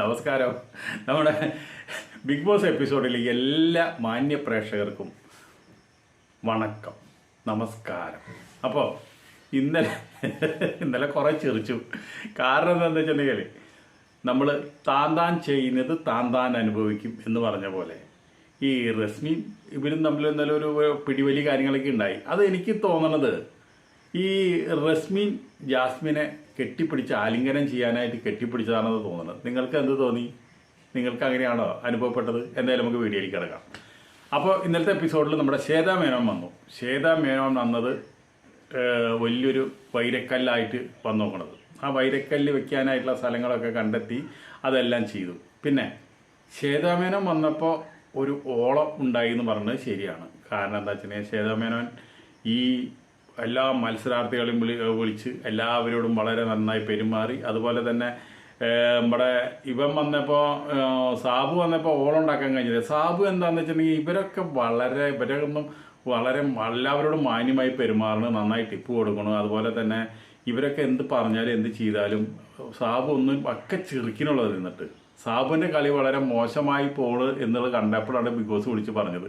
നമസ്കാരം. നമ്മുടെ big boss എപ്പിസോഡിലെ എല്ലാ മാന്യ പ്രേക്ഷകർക്കും വണക്കം. നമസ്കാരം. അപ്പോൾ ഇന്നലെ ഇന്നലെ കുറേ ചിരിച്ചു. കാരണം എന്താണെന്ന് വെച്ചിട്ടുണ്ടെങ്കിൽ നമ്മൾ താൻ താൻ ചെയ്യുന്നത് താൻ താൻ അനുഭവിക്കും എന്ന് പറഞ്ഞ പോലെ ഈ റസ്മി ഇവരും തമ്മിൽ ഇന്നലെ ഒരു പിടിവലി കാര്യങ്ങളൊക്കെ ഉണ്ടായി. അത് എനിക്ക് തോന്നണത് ഈ റസ്മിൻ ജാസ്മിനെ കെട്ടിപ്പിടിച്ച് ആലിംഗനം ചെയ്യാനായിട്ട് കെട്ടിപ്പിടിച്ചതാണെന്ന് തോന്നുന്നത് നിങ്ങൾക്ക് എന്ത് തോന്നി? നിങ്ങൾക്ക് അങ്ങനെയാണോ അനുഭവപ്പെട്ടത്? എന്തായാലും നമുക്ക് വീഡിയോയിലേക്ക് കിടക്കാം. അപ്പോൾ ഇന്നലത്തെ എപ്പിസോഡിൽ നമ്മുടെ ശ്വേത മേനോൻ വന്നു. ശ്വേത മേനോൻ വന്നത് വലിയൊരു വൈരക്കല്ലായിട്ട് വന്നു നോക്കണത് ആ വൈരക്കല്ല് വെക്കാനായിട്ടുള്ള സ്ഥലങ്ങളൊക്കെ കണ്ടെത്തി അതെല്ലാം ചെയ്തു. പിന്നെ ശ്വേതാമേനോൻ വന്നപ്പോൾ ഒരു ഓളം ഉണ്ടായി എന്ന് പറഞ്ഞത് ശരിയാണ്. കാരണം എന്താ വെച്ചാൽ ശ്വേതാമേനോൻ ഈ എല്ലാ മത്സരാർത്ഥികളെയും വിളി വിളിച്ച് എല്ലാവരോടും വളരെ നന്നായി പെരുമാറി. അതുപോലെ തന്നെ നമ്മുടെ ഇവൻ വന്നപ്പോൾ സാബു വന്നപ്പോൾ ഓളുണ്ടാക്കാൻ കഴിഞ്ഞത് സാബു എന്താണെന്ന് വെച്ചിട്ടുണ്ടെങ്കിൽ ഇവരൊക്കെ വളരെ ഇവരൊന്നും വളരെ എല്ലാവരോടും മാന്യമായി പെരുമാറണം നന്നായി ടിപ്പ് കൊടുക്കണം. അതുപോലെ തന്നെ ഇവരൊക്കെ എന്ത് പറഞ്ഞാലും എന്ത് ചെയ്താലും സാബു ഒന്നും ഒക്കെ ചെറുക്കിനുള്ളത് നിന്നിട്ട്. സാബുവിന്റെ കളി വളരെ മോശമായി പോൾ എന്നുള്ളത് കണ്ടപ്പോഴാണ് ബിഗ് ബോസ് വിളിച്ച് പറഞ്ഞത്.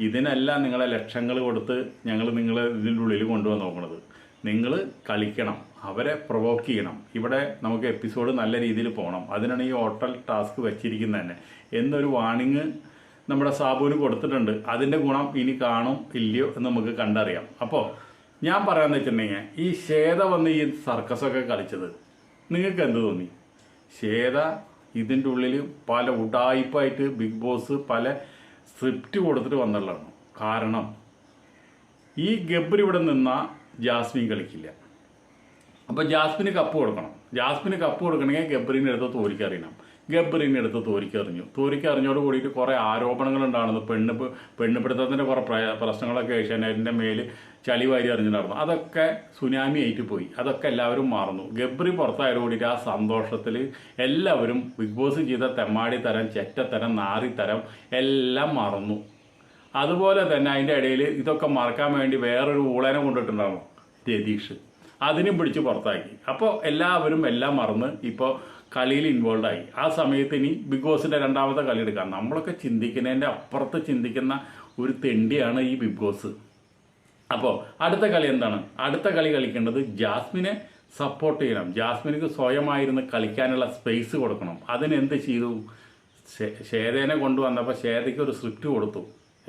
ഇതിനെല്ലാം നിങ്ങളെ ലക്ഷങ്ങൾ കൊടുത്ത് ഞങ്ങൾ നിങ്ങളെ ഇതിന്റെ ഉള്ളിൽ കൊണ്ടുവന്ന് നോക്കണത്. നിങ്ങൾ കളിക്കണം അവരെ പ്രൊവോക്ക് ചെയ്യണം. ഇവിടെ നമുക്ക് എപ്പിസോഡ് നല്ല രീതിയിൽ പോകണം. അതിനാണ് ഈ ഹോട്ടൽ ടാസ്ക് വെച്ചിരിക്കുന്നത് തന്നെ. എന്നൊരു വാണിങ് നമ്മുടെ സാബുവിന് കൊടുത്തിട്ടുണ്ട്. അതിന്റെ ഗുണം ഇനി കാണും ഇല്ലയോ എന്ന് നമുക്ക് കണ്ടറിയാം. അപ്പോൾ ഞാൻ പറയാമെന്ന് വെച്ചിട്ടുണ്ടെങ്കിൽ ഈ ശ്വേത വന്ന് ഈ സർക്കസൊക്കെ കളിച്ചത് നിങ്ങൾക്ക് എന്ത് തോന്നി? ശ്വേത ഇതിന്റെ ഉള്ളിൽ പല ഉടായ്പായിട്ട് ബിഗ് ബോസ് പല സ്ക്രിപ്റ്റ് കൊടുത്തിട്ട് വന്നുള്ളതാണ് കാരണം ഈ ഗബ്ബർ ഇവിടെ നിന്നാൽ ജാസ്മിൻ കളിക്കില്ല. അപ്പോൾ ജാസ്മിന് കപ്പ് കൊടുക്കണം. ജാസ്മിന് കപ്പ് കൊടുക്കണമെങ്കിൽ ഗബ്ബറിന്റെ അടുത്ത് തോരിക്കറിയണം ഗബ്ബറിന്റെ അടുത്ത് തോരിക്കറിഞ്ഞു തോരിക്കറിഞ്ഞോട് കൂടിയിട്ട് കുറേ ആരോപണങ്ങൾ ഉണ്ടാകുന്നത് പെണ്ണ് പെണ്ണ് പെണ്ണുപിടുത്തത്തിന്റെ കുറേ പ്ര- പ്രശ്നങ്ങളൊക്കെ ഏഷ്യാനെറ്റിന്റെ മേൽ ചളി വാരി അതൊക്കെ സുനാമി ആയിട്ട് പോയി. അതൊക്കെ എല്ലാവരും മാറുന്നു. ഗബ്രി പുറത്തായത് കൂടിയിട്ട് ആ സന്തോഷത്തിൽ എല്ലാവരും ബിഗ് ബോസ് ചെയ്ത തെമ്മാടി തരം ചെറ്റത്തരം നാറിത്തരം എല്ലാം മറന്നു. അതുപോലെ തന്നെ അതിന്റെ ഇടയിൽ ഇതൊക്കെ മറക്കാൻ വേണ്ടി വേറൊരു ഊളനെ കൊണ്ടിട്ടുണ്ടാവും രതീഷ്. അതിനും പിടിച്ച് പുറത്താക്കി. അപ്പോൾ എല്ലാവരും എല്ലാം മറന്ന് ഇപ്പോൾ കളിയിൽ ഇൻവോൾവ് ആയി. ആ സമയത്ത് ഇനി ബിഗ് ബോസിന്റെ രണ്ടാമത്തെ കളി എടുക്കാം. നമ്മളൊക്കെ ചിന്തിക്കുന്നതിന്റെ അപ്പുറത്ത് ചിന്തിക്കുന്ന ഒരു തെണ്ടിയാണ് ഈ ബിഗ് ബോസ്. അപ്പോൾ അടുത്ത കളി എന്താണ്? അടുത്ത കളി കളിക്കേണ്ടത് ജാസ്മിനെ സപ്പോർട്ട് ചെയ്യണം. ജാസ്മിനിക്ക് സ്വയമായിരുന്ന് കളിക്കാനുള്ള സ്പേസ് കൊടുക്കണം. അതിനെന്ത് ചെയ്തു? ശേതേനെ കൊണ്ടുവന്നപ്പോൾ ശേതയ്ക്ക് ഒരു സ്ക്രിപ്റ്റ് കൊടുത്തു.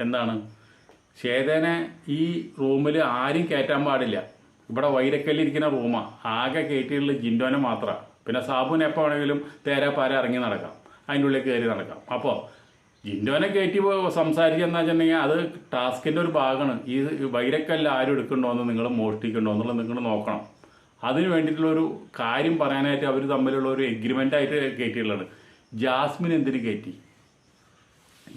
എന്താണ്? ശേതേനെ ഈ റൂമിൽ ആരും കയറ്റാൻ പാടില്ല. ഇവിടെ വൈരക്കല്ലിരിക്കുന്ന റൂമാണ് ആകെ കയറ്റിയിട്ടുള്ള ജിൻഡോനെ മാത്രമാണ് പിന്നെ സാബുവിനെ എപ്പോൾ വേണമെങ്കിലും തേരാപ്പാര ഇറങ്ങി നടക്കാം. അതിന്റെ ഉള്ളിൽ കയറി നടക്കാം. അപ്പോൾ ജിൻഡോനെ കയറ്റി സംസാരിക്കുക വെച്ചിട്ടുണ്ടെങ്കിൽ അത് ടാസ്കിന്റെ ഒരു ഭാഗമാണ്. ഈ വൈരക്കല്ല ആരും എടുക്കണ്ടോ എന്ന് നിങ്ങൾ മോഷ്ടിക്കണ്ടോ എന്നുള്ളത് നിങ്ങൾ നോക്കണം. അതിന് വേണ്ടിയിട്ടുള്ള ഒരു കാര്യം പറയാനായിട്ട് അവർ തമ്മിലുള്ള ഒരു എഗ്രിമെന്റ് ആയിട്ട് കയറ്റിയുള്ളത് ജാസ്മിൻ എന്തിനു കയറ്റി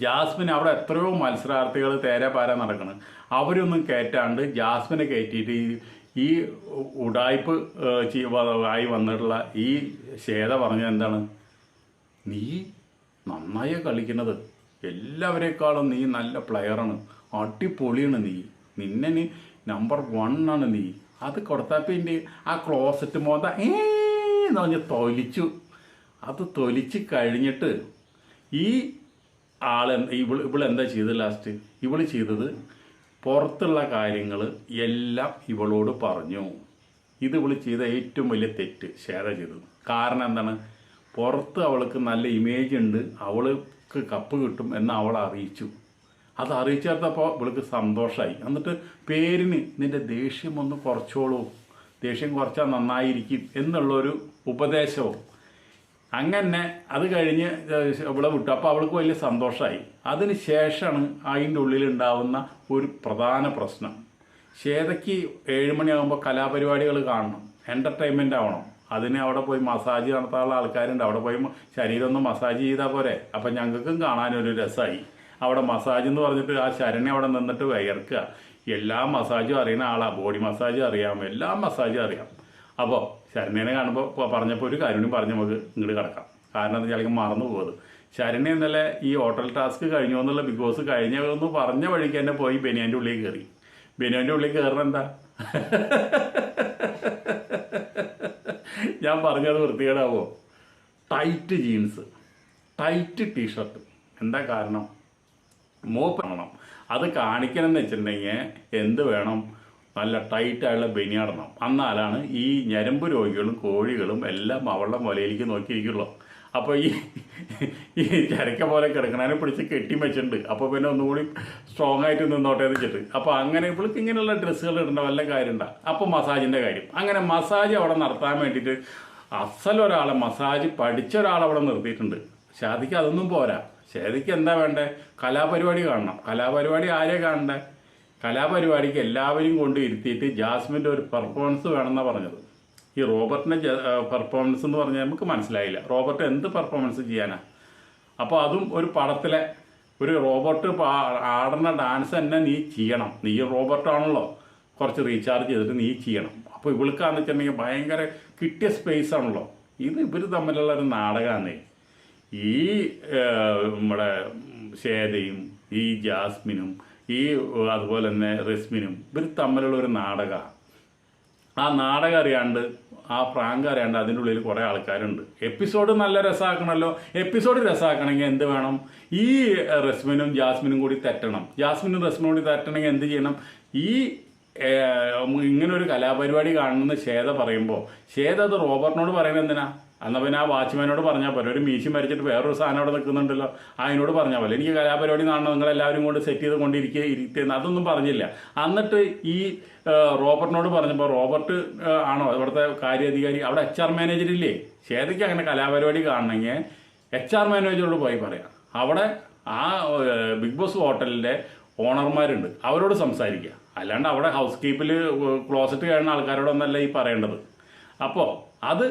ജാസ്മിൻ അവിടെ എത്രയോ മത്സരാർത്ഥികൾ തേരെ പാര നടക്കണം. അവരൊന്നും കയറ്റാണ്ട് ജാസ്മിനെ കയറ്റിയിട്ട് ഈ ഈ ഉടായ്പ് ആയി വന്നിട്ടുള്ള ഈ ശേത പറഞ്ഞ എന്താണ്? നീ നന്നായി കളിക്കുന്നത്. എല്ലാവരെക്കാളും നീ നല്ല പ്ലെയറാണ് അടിപൊളിയാണ് നീ. നിന്നെ നമ്പർ വൺ ആണ് നീ. അത് കൊടുത്താൽ പിന്നെ ആ ക്ലോസറ്റ് മോത ഏന്ന് പറഞ്ഞ് തൊലിച്ചു. അത് തൊലിച്ച് കഴിഞ്ഞിട്ട് ഈ ആൾ ഇവൾ ഇവളെന്താ ചെയ്തത് ലാസ്റ്റ് ഇവൾ ചെയ്തത് പുറത്തുള്ള കാര്യങ്ങൾ എല്ലാം ഇവളോട് പറഞ്ഞു. ഇത് ഇവൾ ചെയ്ത ഏറ്റവും വലിയ തെറ്റ് ഷെയർ ചെയ്തത്. കാരണം എന്താണ്? പുറത്ത് അവൾക്ക് നല്ല ഇമേജ് ഉണ്ട്. അവൾക്ക് കപ്പ് കിട്ടും എന്ന് അവൾ അറിയിച്ചു. അത് അറിയിച്ചപ്പോൾ ഇവൾക്ക് സന്തോഷമായി എന്നിട്ട് പേരിന് നിന്റെ ദേഷ്യം ഒന്ന് കുറച്ചോളൂ. ദേഷ്യം കുറച്ചാൽ നന്നായിരിക്കും എന്നുള്ളൊരു ഉപദേശവും. അങ്ങനെ അത് കഴിഞ്ഞ് ഇവിടെ വിട്ടു. അപ്പോൾ അവൾക്ക് വലിയ സന്തോഷമായി അതിന് ശേഷമാണ് അതിന്റെ ഉള്ളിലുണ്ടാവുന്ന ഒരു പ്രധാന പ്രശ്നം. ശ്വേതയ്ക്ക് ഏഴുമണിയാകുമ്പോൾ കലാപരിപാടികൾ കാണണം. എന്റർടൈൻമെന്റ് ആവണം. അതിന് അവിടെ പോയി മസാജ് നടത്താനുള്ള ആൾക്കാരുണ്ട്. അവിടെ പോയി ശരീരം ഒന്ന് മസാജ് ചെയ്താൽ പോരെ. അപ്പം ഞങ്ങൾക്കും കാണാനൊരു രസമായി. അവിടെ മസാജ് എന്ന് പറഞ്ഞിട്ട് ആ ശരണി അവിടെ നിന്നിട്ട് വിയർക്കുക. എല്ലാ മസാജും അറിയുന്ന ആളാണ് ബോഡി മസാജും അറിയാം. എല്ലാ മസാജും അറിയാം. അപ്പോൾ ശരണ്യനെ കാണുമ്പോൾ പറഞ്ഞപ്പോൾ ഒരു കാര്യം പറഞ്ഞ് നമുക്ക് ഇങ്ങോട്ട് കിടക്കാം. കാരണം എന്താ വെച്ചാൽ മറന്നു പോകുന്നത് ശരണ്യ ഇന്നലെ ഈ ഹോട്ടൽ ടാസ്ക് കഴിഞ്ഞു എന്നുള്ള ബിഗ് ബോസ് കഴിഞ്ഞതെന്ന് പറഞ്ഞ വഴിക്ക് തന്നെ പോയി ബനിയാന്റെ ഉള്ളിൽ കയറി. ബനിയാന്റെ ഉള്ളിൽ കയറണം എന്താ? ഞാൻ പറഞ്ഞത് വൃത്തികേടാവോ? Tight jeans tight t-shirt. എന്താ കാരണം? മോപ്പ് കാണണം അത് കാണിക്കണം എന്ന് വെച്ചിട്ടുണ്ടെങ്കിൽ എന്ത് വേണം? നല്ല ടൈറ്റായുള്ള ബനിയാടണം എന്നാലാണ് ഈ ഞരമ്പ് രോഗികളും കോഴികളും എല്ലാം അവളുടെ മുലയിലേക്ക് നോക്കിയിരിക്കുള്ളൂ. അപ്പോൾ ഈ ഈ ചരക്ക പോലെ കിടക്കണതിനെ പിടിച്ച് കെട്ടി വെച്ചിട്ടുണ്ട്. അപ്പോൾ പിന്നെ ഒന്നുകൂടി സ്ട്രോങ് ആയിട്ട് നിന്നോട്ടെ എന്ന് വെച്ചിട്ട്. അപ്പോൾ അങ്ങനെ ഇവൾക്ക് ഇങ്ങനെയുള്ള ഡ്രസ്സുകൾ ഇടേണ്ട വല്ല കാര്യമുണ്ടോ അപ്പോൾ മസാജിന്റെ കാര്യം. അങ്ങനെ മസാജ് അവിടെ നടത്താൻ വേണ്ടിയിട്ട് അസലൊരാളെ മസാജ് പഠിച്ച ഒരാളെ അവിടെ നിർത്തിയിട്ടുണ്ട്. ഷാദിക്ക് അതൊന്നും പോരാ. ഷാദിക്ക് എന്താ വേണ്ടേ? കലാപരിപാടി കാണണം. കലാപരിപാടി ആരെ കാണണ്ടേ? കലാപരിപാടിക്ക് എല്ലാവരും കൊണ്ട് ഇരുത്തിയിട്ട് ജാസ്മിന്റെ ഒരു പെർഫോമൻസ് വേണമെന്നാണ് പറഞ്ഞത്. ഈ റോബർട്ടിന്റെ പെർഫോമൻസ് എന്ന് പറഞ്ഞാൽ നമുക്ക് മനസ്സിലായില്ല. റോബർട്ട് എന്ത് പെർഫോമൻസ് ചെയ്യാനാണ് അപ്പോൾ അതും ഒരു പടത്തിലെ ഒരു റോബോട്ട് ആടുന്ന ഡാൻസ് തന്നെ നീ ചെയ്യണം. നീ റോബോട്ടാണല്ലോ കുറച്ച് റീചാർജ് ചെയ്തിട്ട് നീ ചെയ്യണം. അപ്പോൾ ഇവൾക്കാന്ന് വെച്ചിട്ടുണ്ടെങ്കിൽ ഭയങ്കര കിട്ടിയ സ്പേസ് ആണല്ലോ. ഇത് ഇവർ തമ്മിലുള്ള ഒരു നാടകമാണ് ഈ നമ്മുടെ ശ്വേതയും ഈ ജാസ്മിനും ഈ അതുപോലെ തന്നെ റസ്മിനും ഇവർ തമ്മിലുള്ള ഒരു നാടകമാണ് ആ നാടകം അറിയാണ്ട് ആ പ്രാങ്ക് അറിയാണ്ട് അതിന്റെ ഉള്ളിൽ കുറേ ആൾക്കാരുണ്ട്. എപ്പിസോഡ് നല്ല രസമാക്കണമല്ലോ? എപ്പിസോഡ് രസമാക്കണമെങ്കിൽ എന്ത് വേണം? ഈ റസ്മിനും ജാസ്മിനും കൂടി തെറ്റണം. ജാസ്മിനും റസ്മിനും കൂടി തെറ്റണമെങ്കിൽ എന്ത് ചെയ്യണം? ഈ ഇങ്ങനൊരു കലാപരിപാടി കാണുന്ന ശ്വേത പറയുമ്പോൾ ശ്വേത അത് റോബർട്ടിനോട് പറയുന്നത് എന്തിനാ? എന്നാൽ പിന്നെ ആ വാച്ച്മാനോട് പറഞ്ഞാൽ പോലെ ഒരു മീശി മരിച്ചിട്ട് വേറൊരു സാധനം അവിടെ നിൽക്കുന്നുണ്ടല്ലോ. അതിനോട് പറഞ്ഞാൽ പോലെ എനിക്ക് കലാപരിപാടി കാണണം നിങ്ങൾ എല്ലാവരും കൊണ്ട് സെറ്റ് ചെയ്ത് കൊണ്ടിരിക്കുക ഇരുത്തുന്ന അതൊന്നും പറഞ്ഞില്ല. എന്നിട്ട് ഈ റോബർട്ടിനോട് പറഞ്ഞപ്പോൾ റോബർട്ട് ആണോ ഇവിടുത്തെ കാര്യാധികാരി? അവിടെ എച്ച് ആർ മാനേജർ ഇല്ലേ? ശ്വേതയ്ക്ക് അങ്ങനെ കലാപരിപാടി കാണണമെങ്കിൽ എച്ച് ആർ മാനേജറോട് പോയി പറയാം. അവിടെ ആ, ബിഗ് ബോസ് ഹോട്ടലിന്റെ ഓണർമാരുണ്ട് അവരോട് സംസാരിക്കുക. അല്ലാണ്ട് അവിടെ ഹൗസ് കീപ്പിൽ ക്ലോസറ്റ് കഴിയുന്ന ആൾക്കാരോടൊന്നല്ല ഈ പറയേണ്ടത്. അപ്പോൾ അത്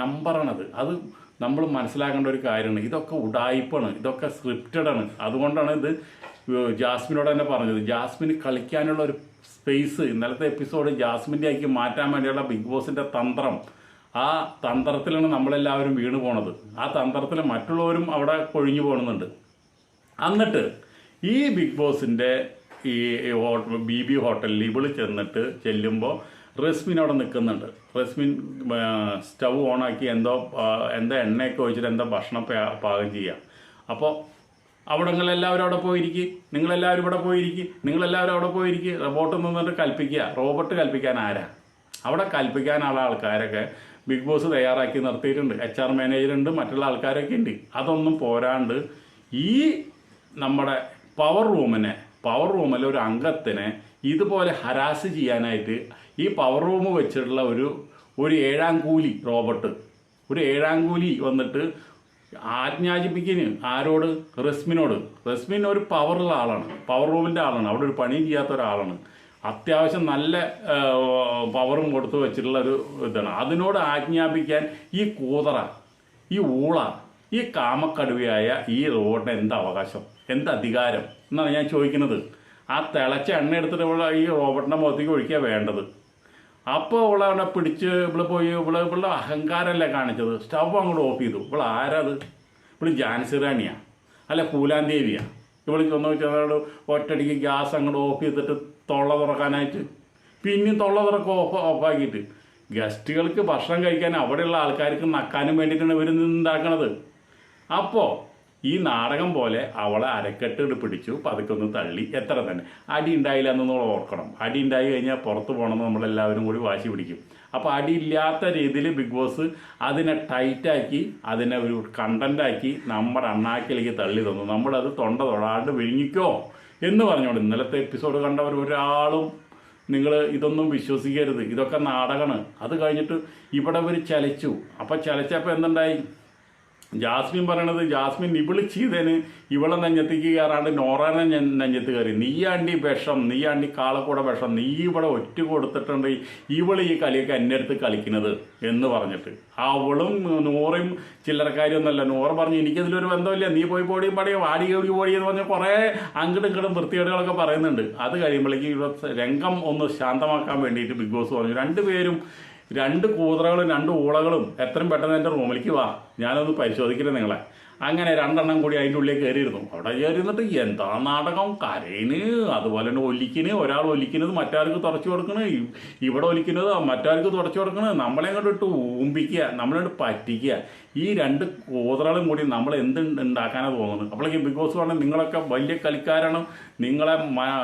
നമ്പറാണത് അത് നമ്മൾ മനസ്സിലാക്കേണ്ട ഒരു കാര്യമാണ്. ഇതൊക്കെ ഉടായ്പാണ് ഇതൊക്കെ സ്ക്രിപ്റ്റഡ് ആണ്. അതുകൊണ്ടാണ് ഇത് ജാസ്മിനോട് തന്നെ പറഞ്ഞത്. ജാസ്മിന് കളിക്കാനുള്ള ഒരു സ്പേസ് ഇന്നലത്തെ എപ്പിസോഡ് ജാസ്മിന്റെ ആക്കി മാറ്റാൻ വേണ്ടിയുള്ള ബിഗ് ബോസിന്റെ തന്ത്രം. ആ തന്ത്രത്തിലാണ് നമ്മളെല്ലാവരും വീണ് പോണത്. ആ തന്ത്രത്തിൽ മറ്റുള്ളവരും അവിടെ കൊഴിഞ്ഞു പോകുന്നുണ്ട്. എന്നിട്ട് ഈ ബിഗ് ബോസിന്റെ ഈ ബി ബി ഹോട്ടലിൽ ഇവൾ ചെന്നിട്ട് ചെല്ലുമ്പോൾ റസ്മിൻ അവിടെ നിൽക്കുന്നുണ്ട്. റെസ്മിൻ സ്റ്റവ് ഓണാക്കി എന്തോ എന്താ എണ്ണയൊക്കെ ഒഴിച്ചിട്ട് എന്താ ഭക്ഷണം പാകം ചെയ്യുക അപ്പോൾ അവിടെ നിങ്ങളെല്ലാവരും അവിടെ പോയിരിക്കും. നിങ്ങളെല്ലാവരും ഇവിടെ പോയിരിക്കും. നിങ്ങളെല്ലാവരും അവിടെ പോയിരിക്കും. റോബോട്ട് നിന്നിട്ട് കൽപ്പിക്കുക റോബോട്ട് കൽപ്പിക്കാൻ ആരാ? അവിടെ കൽപ്പിക്കാനുള്ള ആൾക്കാരൊക്കെ ബിഗ് ബോസ് തയ്യാറാക്കി നിർത്തിയിട്ടുണ്ട്. എച്ച് ആർ മാനേജറുണ്ട് മറ്റുള്ള ആൾക്കാരൊക്കെ ഉണ്ട്. അതൊന്നും പോരാണ്ട് ഈ നമ്മുടെ പവർ റൂമിനെ പവർ റൂമിലെ ഒരു അംഗത്തിനെ ഇതുപോലെ ഹരാസ് ചെയ്യാനായിട്ട് ഈ പവർ റൂം വെച്ചിട്ടുള്ള ഒരു ഒരു ഏഴാം കൂലി റോബർട്ട്. ഒരു ഏഴാം കൂലി വന്നിട്ട് ആജ്ഞാചിപ്പിക്കിന് ആരോട്? റസ്മിനോട്. റസ്മിൻ ഒരു പവറുള്ള ആളാണ്. പവർ റൂമിന്റെ ആളാണ്. അവിടെ ഒരു പണിയും ചെയ്യാത്ത ഒരാളാണ്. അത്യാവശ്യം നല്ല പവറും കൊടുത്ത് വെച്ചിട്ടുള്ള ഒരു ഇതാണ്. അതിനോട് ആജ്ഞാപിക്കാൻ ഈ കൂതറ ഈ ഊള ഈ കാമക്കടുവയായ ഈ റോബോട്ടിന് എന്ത് അവകാശം? എന്ത് അധികാരം? എന്നാണ് ഞാൻ ചോദിക്കുന്നത്. ആ തിളച്ച എണ്ണ എടുത്തിട്ട് ഈ റോബോട്ടിന്റെ മുഖത്തേക്ക് ഒഴിക്കുക വേണ്ടത്. അപ്പോൾ ഇവളെ അവിടെ പിടിച്ച് ഇവിടെ പോയി ഇവിടെ ഇവിടെ അഹങ്കാരമല്ലേ കാണിച്ചത്. സ്റ്റവ് അങ്ങോട്ട് ഓഫ് ചെയ്തു. ഇവിടെ ആരത് ഇവിടെ ജാൻസി റാണിയാ. അല്ല പൂലാൻ ഇവിടെ ചെന്ന് വെച്ചാൽ ഒറ്റടിക്ക് ഗ്യാസ് അങ്ങോട്ട് ഓഫ് ചെയ്തിട്ട് തൊള്ള തുറക്കാനായിട്ട്. പിന്നെയും തൊള്ള തുറക്കം ഓഫ് ഓഫാക്കിയിട്ട് ഗസ്റ്റുകൾക്ക് ഭക്ഷണം കഴിക്കാൻ അവിടെയുള്ള ആൾക്കാർക്ക് നക്കാനും വേണ്ടിയിട്ടാണ് ഇവർ ഉണ്ടാക്കണത്. അപ്പോൾ ഈ നാടകം പോലെ അവളെ അരക്കെട്ട് പിടിച്ചു പതുക്കെ ഒന്ന് തള്ളി. എത്ര തന്നെ. അടി ഉണ്ടായില്ല എന്നൊന്നും ഓർക്കണം. അടി ഉണ്ടായി കഴിഞ്ഞാൽ പുറത്ത് പോകണമെന്ന് നമ്മളെല്ലാവരും കൂടി വാശി പിടിക്കും. അപ്പോൾ അടി ഇല്ലാത്ത രീതിയിൽ ബിഗ് ബോസ് അതിനെ ടൈറ്റാക്കി അതിനെ ഒരു കണ്ടന്റാക്കി നമ്മുടെ അണ്ണാക്കിലേക്ക് തള്ളി തന്നു. നമ്മളത് തൊണ്ട തൊടാണ്ട് വിഴുങ്ങിക്കോ എന്ന് പറഞ്ഞോണ്ട് ഇന്നലത്തെ എപ്പിസോഡ് കണ്ടവർ ഒരാളും നിങ്ങൾ ഇതൊന്നും വിശ്വസിക്കരുത്. ഇതൊക്കെ നാടകമാണ്. അത് കഴിഞ്ഞിട്ട് ഇവിടെ ഇവർ ചലച്ചു. അപ്പം ചലച്ചപ്പോൾ എന്തുണ്ടായി? ജാസ്മിൻ പറയണത് ജാസ്മിൻ ഇവിൾ ചെയ്തേന് ഇവളെ നെഞ്ഞത്തേക്ക് കയറാണ്ട് നോറാനെ നെഞ്ഞത്ത് കയറി. നീയാണ്ടി വിഷം നീയാണ്ടി കാളക്കൂടെ വിഷം നീ ഇവിടെ ഒറ്റ കൊടുത്തിട്ടുണ്ട്. ഇവൾ ഈ കളിയൊക്കെ എന്റെ അടുത്ത് കളിക്കുന്നത് എന്ന് പറഞ്ഞിട്ട്. അവളും നൂറും ചില്ലറക്കാരിയൊന്നുമല്ല. നൂറ് പറഞ്ഞു എനിക്കതിലൊരു ബന്ധമില്ല. നീ പോയി പോടിയും പടിയും വാടി കൂടി പോടി എന്ന് പറഞ്ഞ് കുറേ അങ്ങടും ഇങ്ങടും വൃത്തികേടുകളൊക്കെ പറയുന്നുണ്ട്. അത് കഴിയുമ്പോഴേക്കും ഇവിടെ രംഗം ഒന്ന് ശാന്തമാക്കാൻ വേണ്ടിയിട്ട് ബിഗ് ബോസ് പറഞ്ഞു. രണ്ടുപേരും രണ്ട് കൂതറകളും രണ്ട് ഊളകളും എത്രയും പെട്ടെന്ന് എന്റെ റൂമിലേക്ക് വാ. ഞാനൊന്ന് പരിശോധിക്കരുത് നിങ്ങളെ. അങ്ങനെ രണ്ടെണ്ണം കൂടി അതിന്റെ ഉള്ളിൽ കയറിയിരുന്നു. അവിടെ കയറി ഇരുന്നിട്ട് എന്താ നാടകം? കരയിന് അതുപോലെ തന്നെ ഒലിക്കിന്. ഒരാൾ ഒലിക്കുന്നത് മറ്റാൾക്ക് തുടച്ചു കൊടുക്കണ്? ഇവിടെ ഒലിക്കുന്നത് മറ്റാൾക്ക് തുടച്ചു കൊടുക്കണ്? നമ്മളെ അങ്ങോട്ട് ഇട്ട് ഊമ്പിക്കുക നമ്മളോട് പറ്റിക്കുക. ഈ രണ്ട് കൂതറകളും കൂടി നമ്മൾ എന്ത് ഉണ്ടാക്കാനാണ് തോന്നുന്നത്? അപ്പോഴേക്ക് ബിഗ് ബോസ് പറഞ്ഞാൽ നിങ്ങളൊക്കെ വലിയ കളിക്കാരാണ്. നിങ്ങളെ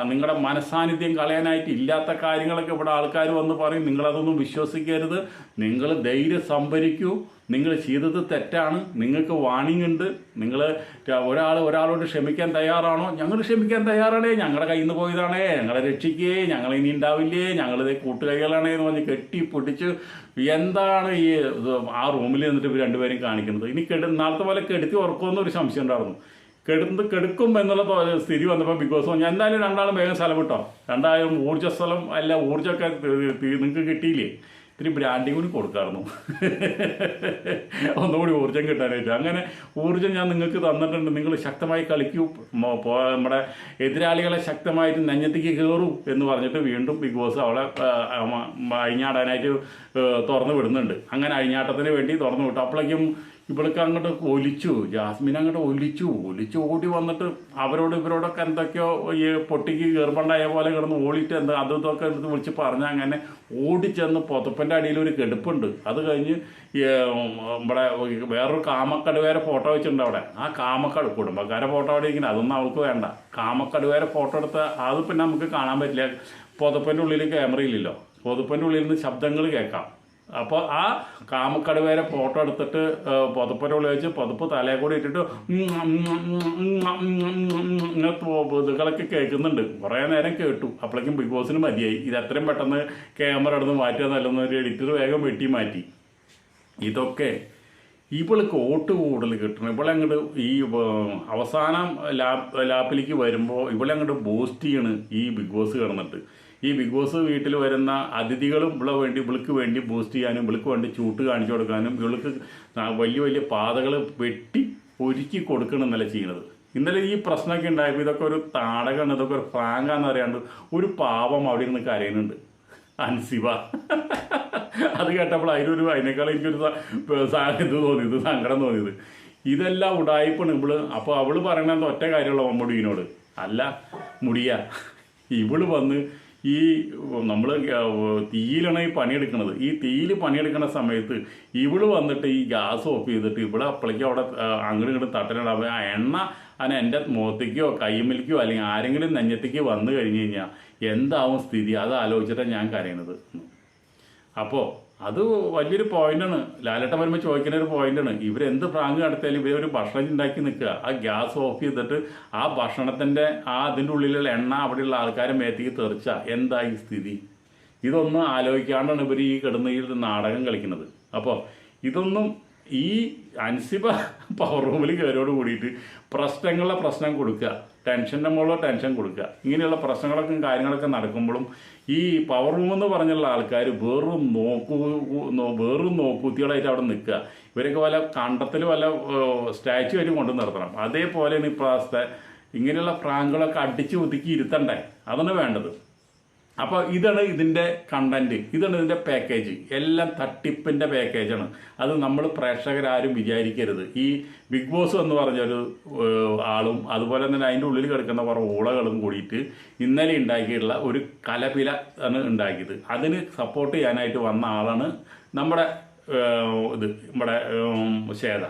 നിങ്ങളുടെ മനസാന്നിധ്യം കളയാനായിട്ട് ഇല്ലാത്ത കാര്യങ്ങളൊക്കെ ഇവിടെ ആൾക്കാർ വന്ന് പറയും. നിങ്ങളതൊന്നും വിശ്വസിക്കരുത്. നിങ്ങൾ ധൈര്യം സംഭരിക്കൂ. നിങ്ങൾ ചെയ്തത് തെറ്റാണ്. നിങ്ങൾക്ക് വാണിംഗ് ഉണ്ട്. നിങ്ങൾ ഒരാൾ ഒരാളോട് ക്ഷമിക്കാൻ തയ്യാറാണോ? ഞങ്ങൾ ക്ഷമിക്കാൻ തയ്യാറാണേ. ഞങ്ങളുടെ കയ്യിൽ നിന്ന് പോയതാണേ. ഞങ്ങളെ രക്ഷിക്കേ. ഞങ്ങൾ ഇനി ഉണ്ടാവില്ലേ? ഞങ്ങളിത് കൂട്ടുകൈകളാണേ എന്ന് പറഞ്ഞ് കെട്ടി പൊട്ടിച്ച് എന്താണ് ഈ ആ റൂമിൽ നിന്നിട്ട് രണ്ടുപേരും കാണിക്കുന്നത്? ഇനി കെടു നാളത്തെ പോലെ കെടുത്തി ഉറക്കുമെന്ന് ഒരു സംശയം ഉണ്ടായിരുന്നു. കെടുന്ന് കെടുക്കും എന്നുള്ള സ്ഥിതി വന്നപ്പോൾ ബിഗ് ബോസ് പറഞ്ഞു എന്തായാലും രണ്ടാളും വേഗം സ്ഥലം വിട്ടോ. രണ്ടായാലും ഊർജ സ്ഥലം അല്ല ഊർജമൊക്കെ നിങ്ങൾക്ക് കിട്ടിയില്ലേ? ഇത്തിരി ബ്രാൻഡിങ് കൂടി കൊടുക്കാമായിരുന്നു ഒന്നുകൂടി ഊർജം കിട്ടാനായിട്ട്. അങ്ങനെ ഊർജം ഞാൻ നിങ്ങൾക്ക് തന്നിട്ടുണ്ട്. നിങ്ങൾ ശക്തമായി കളിക്കൂ. നമ്മുടെ എതിരാളികളെ ശക്തമായിട്ട് നെഞ്ഞത്തേക്ക് കയറൂ എന്ന് പറഞ്ഞിട്ട് വീണ്ടും ബിഗ് ബോസ് അവളെ അഴിഞ്ഞാടാനായിട്ട് തുറന്നു വിടുന്നുണ്ട്. അങ്ങനെ അഴിഞ്ഞാട്ടത്തിന് വേണ്ടി തുറന്നു വിട്ടു. അപ്പോഴേക്കും ഇവൾക്ക് അങ്ങോട്ട് ഒലിച്ചു ജാസ്മിൻ അങ്ങോട്ട് ഒലിച്ചു ഒലിച്ചു ഓടി വന്നിട്ട് അവരോട് ഇവരോടൊക്കെ എന്തൊക്കെയോ ഈ പൊട്ടിക്ക് കയറുമ്പണ്ടായ പോലെ കിടന്ന് ഓടിയിട്ട് എന്താ അതും ഇതൊക്കെ എടുത്ത് വിളിച്ച് പറഞ്ഞ അങ്ങനെ ഓടിച്ചെന്ന് പുതപ്പന്റെ അടിയിൽ ഒരു കെടുപ്പുണ്ട്. അത് കഴിഞ്ഞ് ഇവിടെ വേറൊരു കാമക്കടുവേരെ ഫോട്ടോ വെച്ചിട്ടുണ്ട് അവിടെ. ആ കാമക്കടു കുടുംബക്കാരെ ഫോട്ടോ അവിടെ ഇരിക്കുന്നത് അതൊന്നും അവൾക്ക് വേണ്ട. കാമക്കടുവേരെ ഫോട്ടോ എടുത്ത അത് പിന്നെ നമുക്ക് കാണാൻ പറ്റില്ല. പുതപ്പന്റെ ഉള്ളിൽ ക്യാമറയില്ലല്ലോ പുതപ്പന്റെ ഉള്ളിൽ നിന്ന് ശബ്ദങ്ങൾ കേൾക്കാം. അപ്പോൾ ആ കാമക്കടുവേരെ ഫോട്ടോ എടുത്തിട്ട് പുതപ്പൊരു വിളിച്ച് പുതപ്പ് തലയെ കൂടി ഇട്ടിട്ട് ഇതുകളൊക്കെ കേൾക്കുന്നുണ്ട് കുറേ നേരം കേട്ടു അപ്പോഴേക്കും ബിഗ് ബോസിന് മതിയായി ഇത് അത്രയും പെട്ടെന്ന് ക്യാമറ എടുത്ത് മാറ്റുക നല്ലതെന്ന് ഒരു എഡിറ്റർ വേഗം വെട്ടി മാറ്റി ഇതൊക്കെ ഇവൾക്ക് വോട്ട് കൂടുതൽ കിട്ടണം ഇവളങ്ങോട്ട് ഈ അവസാനം ലാപ്പ് ലാപ്പിലേക്ക് വരുമ്പോൾ ഇവളങ്ങോട്ട് ബൂസ്റ്റ് ചെയ്യണ് ഈ ബിഗ് ബോസ് കിടന്നിട്ട് ഈ ബിഗ് ബോസ് വീട്ടിൽ വരുന്ന അതിഥികളും ഇവിടെ വേണ്ടി ഇവൾക്ക് വേണ്ടി ബൂസ്റ്റ് ചെയ്യാനും ഇവൾക്ക് വേണ്ടി ചൂട്ട് കാണിച്ചു കൊടുക്കാനും ഇവൾക്ക് വലിയ വലിയ പാതകൾ വെട്ടി ഒരുക്കി കൊടുക്കണമെന്നല്ല ചെയ്യണത് ഇന്നലെ ഈ പ്രശ്നമൊക്കെ ഉണ്ടായപ്പോൾ ഇതൊക്കെ ഒരു താടകമാണ് ഇതൊക്കെ ഒരു ഫ്രാങ്കാന്ന് അറിയാണ്ട് ഒരു പാവം അവിടെ ഇരുന്ന് കരയുന്നുണ്ട്. അൻസിബ. അത് കേട്ടപ്പോൾ അതിനൊരു അതിനേക്കാൾ എനിക്കൊരു ഇത് തോന്നിയത് സങ്കടം തോന്നിയത്. ഇതെല്ലാം ഉടായിപ്പാണ് ഇവൾ. അപ്പോൾ അവൾ പറയണത് ഒറ്റ കാര്യമുള്ള മമ്മുടിയിനോട് അല്ല മുടിയ ഇവൾ വന്ന് ഈ നമ്മൾ തീയിലാണ് ഈ പണിയെടുക്കുന്നത് ഈ തീയിൽ പണിയെടുക്കുന്ന സമയത്ത് ഇവൾ വന്നിട്ട് ഈ ഗ്യാസ് ഓഫ് ചെയ്തിട്ട് ഇവിടെ അപ്പോഴേക്കും അവിടെ അങ്ങോട്ട് ഇങ്ങോട്ട് തട്ടലിടാൻ ആ എണ്ണ അതിന് എന്റെ മുഖത്തേക്കോ കയ്യുമ്മലിക്കോ അല്ലെങ്കിൽ ആരെങ്കിലും നെഞ്ഞത്തേക്ക് വന്നു കഴിഞ്ഞ് കഴിഞ്ഞാൽ എന്താവും സ്ഥിതി? അത് ആലോചിച്ചിട്ടാണ് ഞാൻ കരയണത്. അപ്പോൾ അത് വലിയൊരു പോയിന്റാണ് ലാലേട്ടൻ വരുമ്പോൾ ചോദിക്കുന്ന ഒരു പോയിന്റാണ് ഇവരെന്ത് പ്രാങ്ക് നടത്തിയാലും ഒരു ഭക്ഷണം ഉണ്ടാക്കി നിൽക്കുക. ആ ഗ്യാസ് ഓഫ് ചെയ്തിട്ട് ആ ഭക്ഷണത്തിന്റെ ആ അതിന്റെ ഉള്ളിലുള്ള എണ്ണ അവിടെയുള്ള ആൾക്കാരെ മേത്തേക്ക് തെറിച്ച. എന്താ ഈ സ്ഥിതി? ഇതൊന്നും ആലോചിക്കാണ്ടാണ് ഇവർ ഈ കിടന്ന് ഈ നാടകം കളിക്കുന്നത്. അപ്പോൾ ഇതൊന്നും ഈ അൻസിബ പവർ റൂമിൽ കയറിയോട് കൂടിയിട്ട് പ്രശ്നങ്ങളുടെ പ്രശ്നം കൊടുക്കുക. ടെൻഷന്റെ മുകളിൽ ടെൻഷൻ കൊടുക്കുക. ഇങ്ങനെയുള്ള പ്രശ്നങ്ങളൊക്കെ കാര്യങ്ങളൊക്കെ നടക്കുമ്പോഴും ഈ പവർ റൂം എന്ന് പറഞ്ഞുള്ള ആൾക്കാർ വെറും നോക്കൂ വെറും നോക്കൂത്തികളായിട്ട് അവിടെ നിൽക്കുക. ഇവരൊക്കെ വല്ല കണ്ടത്തിൽ വല്ല സ്റ്റാച്ചു ആയിട്ട് കൊണ്ടു നിർത്തണം അതേപോലെയാണ് ഇപ്രാവശ്യത്തെ ഇങ്ങനെയുള്ള പ്രാങ്കുകളൊക്കെ അടിച്ച് ഒതുക്കി ഇരുത്തണ്ടേ? അതാണ് വേണ്ടത്. അപ്പോൾ ഇതാണ് ഇതിന്റെ കണ്ടന്റ് ഇതാണ് ഇതിന്റെ പാക്കേജ് എല്ലാം തട്ടിപ്പിന്റെ പാക്കേജാണ് അത് നമ്മൾ പ്രേക്ഷകരാരും വിചാരിക്കരുത്. ഈ ബിഗ് ബോസ് എന്ന് പറഞ്ഞൊരു ആളും അതുപോലെ തന്നെ അതിന്റെ ഉള്ളിൽ കിടക്കുന്ന കുറേ ഊളകളും കൂടിയിട്ട് ഇന്നലെ ഉണ്ടാക്കിയിട്ടുള്ള ഒരു കലപില ആണ് ഉണ്ടാക്കിയത്. അതിന് സപ്പോർട്ട് ചെയ്യാനായിട്ട് വന്ന ആളാണ് നമ്മുടെ ഇത് നമ്മുടെ ശേത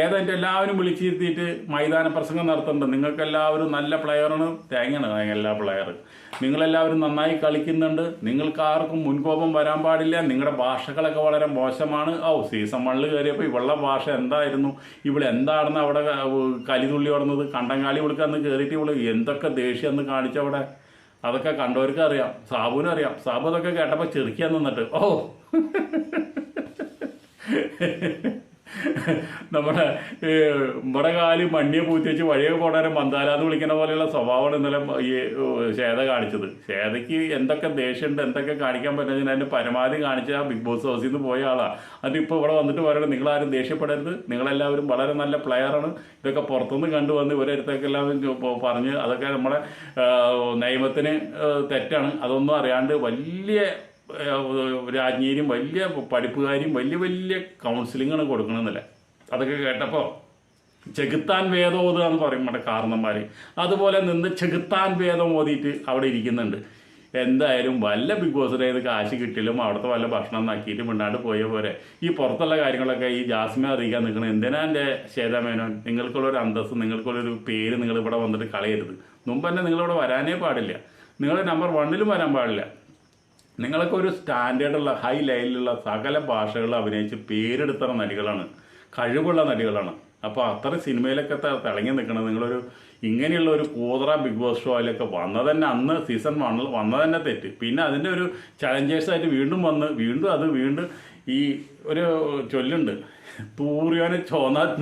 എന്റെ എല്ലാവരും വിളിച്ചിരുത്തിയിട്ട് മൈതാന പ്രസംഗം നടത്തുന്നുണ്ട് നിങ്ങൾക്കെല്ലാവരും നല്ല പ്ലെയറാണ്. തേങ്ങയാണ് എല്ലാ പ്ലെയർ. നിങ്ങളെല്ലാവരും നന്നായി കളിക്കുന്നുണ്ട്. നിങ്ങൾക്ക് ആർക്കും മുൻകോപം വരാൻ പാടില്ല. നിങ്ങളുടെ ഭാഷകളൊക്കെ വളരെ മോശമാണ്. ഓ സീസൺ വണ്ണിൽ കയറിയപ്പോൾ ഇവളുടെ ഭാഷ എന്തായിരുന്നു? ഇവിടെ എന്താണെന്ന് അവിടെ കലിതുള്ളി ഓടുന്നത്? കണ്ടങ്കാലി കൊടുക്കാന്ന് കയറിയിട്ട് ഇവൾ എന്തൊക്കെ ദേഷ്യം അന്ന് കാണിച്ചവിടെ അതൊക്കെ കണ്ടവർക്ക് അറിയാം. സാബുവിനും അറിയാം. സാബു അതൊക്കെ കേട്ടപ്പോൾ ചെറുക്കിയാൻ നിന്നിട്ട്. ഓ നമ്മുടെ നമ്മുടെ കാൽ മണ്ണിയെ പൂത്തി വെച്ച് വഴിയൊക്കെ പോടാനും മന്ദാലാന്ന് വിളിക്കുന്ന പോലെയുള്ള സ്വഭാവമാണ് ഇന്നലെ ഈ ശേത കാണിച്ചത്. ശ്വേതയ്ക്ക് എന്തൊക്കെ ദേഷ്യമുണ്ട് എന്തൊക്കെ കാണിക്കാൻ പറ്റുന്ന അതിന്റെ പരമാവധി കാണിച്ച ബിഗ് ബോസ് ഹൗസിൽ നിന്ന് പോയ ആളാണ് അതിപ്പോൾ ഇവിടെ വന്നിട്ട് പറയണം നിങ്ങളാരും ദേഷ്യപ്പെടരുത്. നിങ്ങളെല്ലാവരും വളരെ നല്ല പ്ലെയറാണ് ഇതൊക്കെ പുറത്തുനിന്ന് കണ്ടുവന്ന് എല്ലാവരും പറഞ്ഞ് അതൊക്കെ നമ്മുടെ നിയമത്തിന് തെറ്റാണ്. അതൊന്നും അറിയാണ്ട് വലിയ രാജ്ഞിയും വലിയ പഠിപ്പുകാരിയും വലിയ വലിയ കൗൺസിലിങ്ങാണ് കൊടുക്കണമെന്നില്ല അതൊക്കെ കേട്ടപ്പോൾ ചെകുത്താൻ വേദം എന്ന് പറയും നമ്മുടെ കാരണന്മാർ അതുപോലെ നിന്ന് ചെകുത്താൻ വേദം ഓതിയിട്ട് അവിടെ ഇരിക്കുന്നുണ്ട്. എന്തായാലും വല്ല ബിഗ് ബോസിന്റെ ഇത് കാശ് കിട്ടിയാലും അവിടുത്തെ വല്ല ഭക്ഷണം നക്കിയിട്ട് മിണ്ടാണ്ട് പോയ പോലെ. ഈ പുറത്തുള്ള കാര്യങ്ങളൊക്കെ ഈ ജാസ്മിനെ അറിയിക്കാൻ നിൽക്കണം എന്തിനാ എന്റെ ശേതമേനോൻ നിങ്ങൾക്കുള്ളൊരു അന്തസ്സ് നിങ്ങൾക്കുള്ളൊരു പേര് നിങ്ങൾ ഇവിടെ വന്നിട്ട് കളയരുത്. മുമ്പ് തന്നെ നിങ്ങളിവിടെ വരാനേ പാടില്ല. നിങ്ങളുടെ നമ്പർ വണ്ണിലും വരാൻ പാടില്ല. നിങ്ങളൊക്കെ ഒരു സ്റ്റാൻഡേർഡുള്ള ഹൈ ലെവലിലുള്ള സകല ഭാഷകളിൽ അഭിനയിച്ച് പേരെടുത്ത നടികളാണ്. കഴിവുള്ള നടികളാണ്. അപ്പോൾ അത്ര സിനിമയിലൊക്കെ തിളങ്ങി നിൽക്കണം നിങ്ങളൊരു ഇങ്ങനെയുള്ള ഒരു കൂതറ ബിഗ് ബോസ് ഷോയിലൊക്കെ വന്നത് തന്നെ അന്ന് സീസൺ വണ്ണിൽ വന്നത് തന്നെ തെറ്റ്. പിന്നെ അതിന്റെ ഒരു ചലഞ്ചേഴ്സായിട്ട് വീണ്ടും വന്ന് വീണ്ടും അത് വീണ്ടും ഈ ഒരു ചൊല്ലുണ്ട്. തൂറിയോനെ ചോന്നാ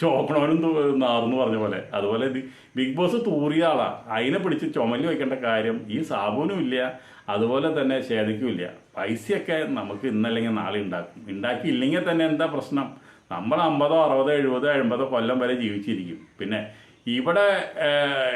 ചോക്കണവനും തൂ- നാറെന്ന് പറഞ്ഞ പോലെ. അതുപോലെ ബിഗ് ബോസ് തൂറിയ ആളാണ് അതിനെ പിടിച്ച് ചുമൽ വയ്ക്കേണ്ട കാര്യം ഈ സാബുവിനും ഇല്ല. അതുപോലെ തന്നെ ശ്വേതയ്ക്കും പൈസയൊക്കെ നമുക്ക് ഇന്നല്ലെങ്കിൽ നാളെ ഉണ്ടാക്കും. ഉണ്ടാക്കിയില്ലെങ്കിൽ തന്നെ എന്താ പ്രശ്നം? നമ്മൾ അമ്പതോ അറുപതോ എഴുപതോ എൺപതോ കൊല്ലം വരെ ജീവിച്ചിരിക്കും. പിന്നെ ഇവിടെ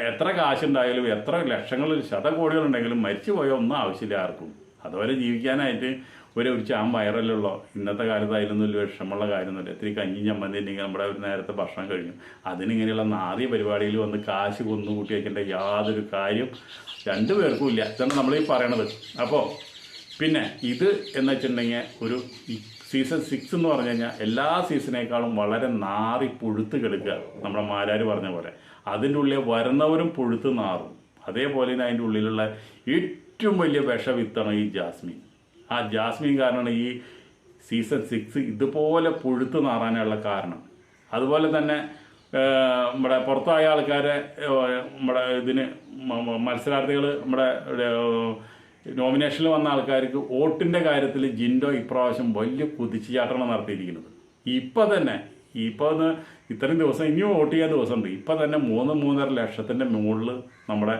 എത്ര കാശുണ്ടായാലും എത്ര ലക്ഷങ്ങൾ ശതകോടികളുണ്ടെങ്കിലും മരിച്ചു പോയ ഒന്നും ആവശ്യമില്ല ആർക്കും. അതുവരെ ജീവിക്കാനായിട്ട് ഒരു ഒരു ചാൻ വയറല്ലുള്ളൂ ഇന്നത്തെ കാലത്ത് അതിലൊന്നും ഒരു വിഷമമുള്ള കാര്യമൊന്നുമില്ല. ഇത്തിരി കഞ്ഞി ചമ്മന്തി ഉണ്ടെങ്കിൽ നമ്മുടെ ഒരു നേരത്തെ ഭക്ഷണം കഴിഞ്ഞു. അതിനിങ്ങനെയുള്ള നാറിയ പരിപാടിയിൽ വന്ന് കാശ് കൊന്നു കൂട്ടി വയ്ക്കേണ്ട യാതൊരു കാര്യം രണ്ടു പേർക്കും ഇല്ല. ഇതാണ് നമ്മൾ ഈ പറയണത്. അപ്പോൾ പിന്നെ ഇത് എന്ന് വെച്ചിട്ടുണ്ടെങ്കിൽ ഒരു സീസൺ സിക്സ് എന്ന് പറഞ്ഞു കഴിഞ്ഞാൽ എല്ലാ സീസണേക്കാളും വളരെ നാറി പുഴുത്ത് കെടുക്കുക. നമ്മുടെ മാരാര് പറഞ്ഞ പോലെ. അതിന്റെ ഉള്ളിൽ വരുന്നവരും പുഴുത്ത് നാറും. അതേപോലെ തന്നെ അതിന്റെ ഉള്ളിലുള്ള ഏറ്റവും വലിയ വിഷവിത്താണ് ഈ ജാസ്മിൻ. ആ ജാസ്മിൻ കാരണമാണ് ഈ സീസൺ സിക്സ് ഇതുപോലെ പുഴുത്തു നാറാനുള്ള കാരണം. അതുപോലെ തന്നെ നമ്മുടെ പുറത്തായ ആൾക്കാരെ നമ്മുടെ ഇതിന് മത്സരാർത്ഥികൾ നമ്മുടെ നോമിനേഷനിൽ വന്ന ആൾക്കാർക്ക് വോട്ടിന്റെ കാര്യത്തിൽ ജിൻഡോ ഇപ്രാവശ്യം വലിയ കുതിച്ചുചാട്ടമാണ് നടത്തിയിരിക്കുന്നത്. ഇപ്പം തന്നെ ഇപ്പോൾ ഒന്ന് ഇത്രയും ദിവസം ഇനിയും വോട്ട് ചെയ്യാൻ ദിവസമുണ്ട്. ഇപ്പം തന്നെ മൂന്ന് മൂന്നര ലക്ഷത്തിന്റെ മുകളിൽ നമ്മുടെ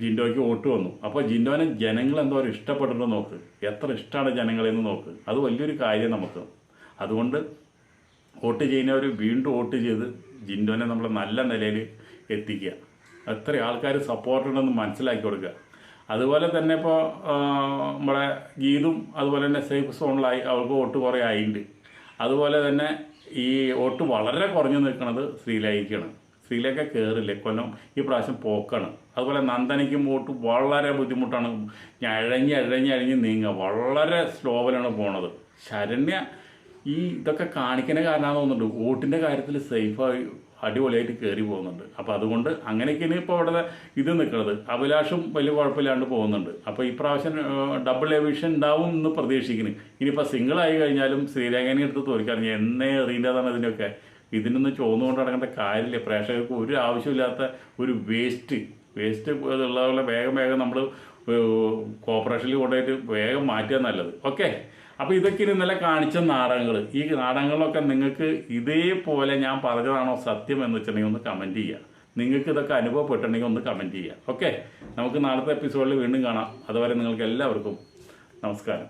ജിൻഡോയ്ക്ക് വോട്ട് വന്നു. അപ്പോൾ ജിൻഡോനെ ജനങ്ങൾ എന്തോ ഇഷ്ടപ്പെട്ടിട്ട് നോക്ക്. എത്ര ഇഷ്ടമാണ് ജനങ്ങളെന്ന് നോക്ക്. അത് വലിയൊരു കാര്യം നമുക്ക്. അതുകൊണ്ട് വോട്ട് ചെയ്യുന്നവർ വീണ്ടും വോട്ട് ചെയ്ത് ജിൻഡോനെ നമ്മൾ നല്ല നിലയിൽ എത്തിക്കുക. എത്ര ആൾക്കാർ സപ്പോർട്ടുണ്ടെന്ന് മനസ്സിലാക്കി കൊടുക്കുക. അതുപോലെ തന്നെ ഇപ്പോൾ നമ്മുടെ ഗീതും അതുപോലെ തന്നെ സേഫ് സോണിലായി അവൾക്ക് വോട്ട് കുറേ ആയിട്ടുണ്ട് അതുപോലെ തന്നെ ഈ വോട്ട് വളരെ കുറഞ്ഞു നിൽക്കുന്നത് ശ്രീലേഖയ്ക്കാണ്. ശ്രീലേഖ കയറില്ല കൊല്ലം ഈ പ്രാവശ്യം പോക്കാണ്. അതുപോലെ നന്ദനയ്ക്കും വോട്ട് വളരെ ബുദ്ധിമുട്ടാണ്. ഞാൻ അഴഞ്ഞ് അഴഞ്ഞ് നീങ്ങുക. വളരെ സ്ലോവിലാണ് പോണത്. ശരണ്യ ഈ ഇതൊക്കെ കാണിക്കുന്ന കാരണമാണെന്ന് തോന്നുന്നുണ്ട്. വോട്ടിന്റെ കാര്യത്തിൽ സേഫായി അടിപൊളിയായിട്ട് കയറി പോകുന്നുണ്ട്. അപ്പോൾ അതുകൊണ്ട് അങ്ങനെയൊക്കെയാണ് ഇപ്പോൾ അവിടെ ഇത് നിൽക്കുന്നത് അഭിലാഷും വലിയ കുഴപ്പമില്ലാണ്ട് പോകുന്നുണ്ട്. അപ്പോൾ ഈ പ്രാവശ്യം ഡബിൾ എവിഷൻ ഉണ്ടാവും എന്ന് പ്രതീക്ഷിക്കുന്നു. ഇനിയിപ്പോൾ സിംഗിൾ ആയി കഴിഞ്ഞാലും ശ്രീലങ്കനെ എടുത്ത് തോൽക്കാൻ എന്നേ എറിയേണ്ടതാണ് ഇതിനൊക്കെ. ഇതിനൊന്നും ചോന്നുകൊണ്ട് നടക്കേണ്ട കാര്യമില്ല. പ്രേക്ഷകർക്ക് ഒരു ആവശ്യമില്ലാത്ത ഒരു വേസ്റ്റ് വേസ്റ്റ് ഉള്ള പോലെ വേഗം വേഗം നമ്മൾ കോപ്പറേഷനിൽ കൊണ്ടുപോയിട്ട് വേഗം മാറ്റുക നല്ലത്. ഓക്കെ അപ്പോൾ ഇതൊക്കെ ഇന്നലെ കാണിച്ച നാടകങ്ങൾ ഈ നാടകങ്ങളൊക്കെ നിങ്ങൾക്ക് ഇതേപോലെ ഞാൻ പറഞ്ഞതാണോ സത്യം എന്ന് വെച്ചിട്ടുണ്ടെങ്കിൽ ഒന്ന് കമന്റ് ചെയ്യുക നിങ്ങൾക്ക് ഇതൊക്കെ അനുഭവപ്പെട്ടിട്ടുണ്ടെങ്കിൽ ഒന്ന് കമന്റ് ചെയ്യുക ഓക്കെ നമുക്ക് നാളത്തെ എപ്പിസോഡിൽ വീണ്ടും കാണാം. അതുവരെ നിങ്ങൾക്ക് എല്ലാവർക്കും നമസ്കാരം.